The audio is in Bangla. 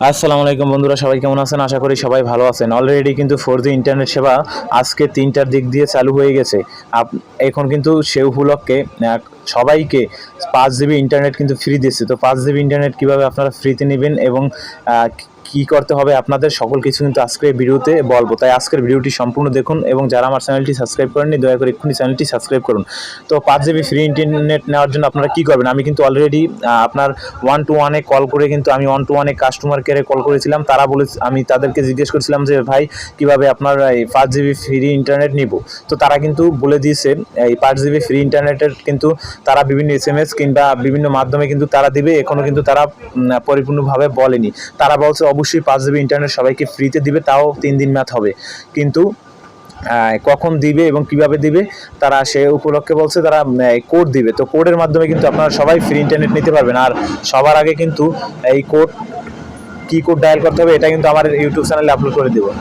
আসসালামু আলাইকুম বন্ধুরা, সবাই কেমন আছেন? আশা করি সবাই ভালো আছেন। অলরেডি কিন্তু ফোর জি ইন্টারনেট সেবা আজকে তিনটার দিক দিয়ে চালু হয়ে গেছে। আপ এখন কিন্তু সে উপলক্ষে সবাইকে পাঁচ জিবি ইন্টারনেট কিন্তু ফ্রি দিচ্ছে তো পাঁচ জিবি ইন্টারনেট কীভাবে আপনারা ফ্রিতে নেবেন এবং কি করতে হবে আপনাদের সকল কিছু কিন্তু আজকের ভিডিওতে বলব। তাই আজকের ভিডিওটি সম্পূর্ণ দেখুন এবং যারা আমার চ্যানেলটি সাবস্ক্রাইব করেননি, দয়া করে এক্ষুনি চ্যানেলটি সাবস্ক্রাইব করুন। তো পাঁচ জিবি ফ্রি ইন্টারনেট নেওয়ার জন্য আপনারা কি করবেন? আমি কিন্তু অলরেডি আপনার ওয়ান টু ওয়ানে কল করে কিন্তু আমি ওয়ান টু ওয়ানে কাস্টমার কেয়ারে কল করেছিলাম। তারা বলে আমি তাদেরকে জিজ্ঞেস করেছিলাম যে, ভাই, কীভাবে আপনার এই পাঁচ জিবি ফ্রি ইন্টারনেট নিব? তো তারা কিন্তু বলে দিয়েছে, এই পাঁচ জিবি ফ্রি ইন্টারনেটের কিন্তু তারা বিভিন্ন এস এম এস কিংবা বিভিন্ন মাধ্যমে কিন্তু তারা দিবে। এখনও কিন্তু তারা পরিপূর্ণভাবে বলেনি। তারা বলছে অবশ্যই পাঁচ জিবি ইন্টারনেট সবাইকে ফ্রিতে দিবে, তাও তিন দিন ম্যাথ হবে। কিন্তু কখন দিবে এবং কীভাবে দিবে, তারা সে উপলক্ষে বলছে, তারা কোড দিবে। তো কোডের মাধ্যমে কিন্তু আপনারা সবাই ফ্রি ইন্টারনেট নিতে পারবেন। আর সবার আগে কিন্তু এই কোড কী কোড ডায়াল করতে হবে, এটা কিন্তু আমার ইউটিউব চ্যানেলে আপলোড করে দেবো।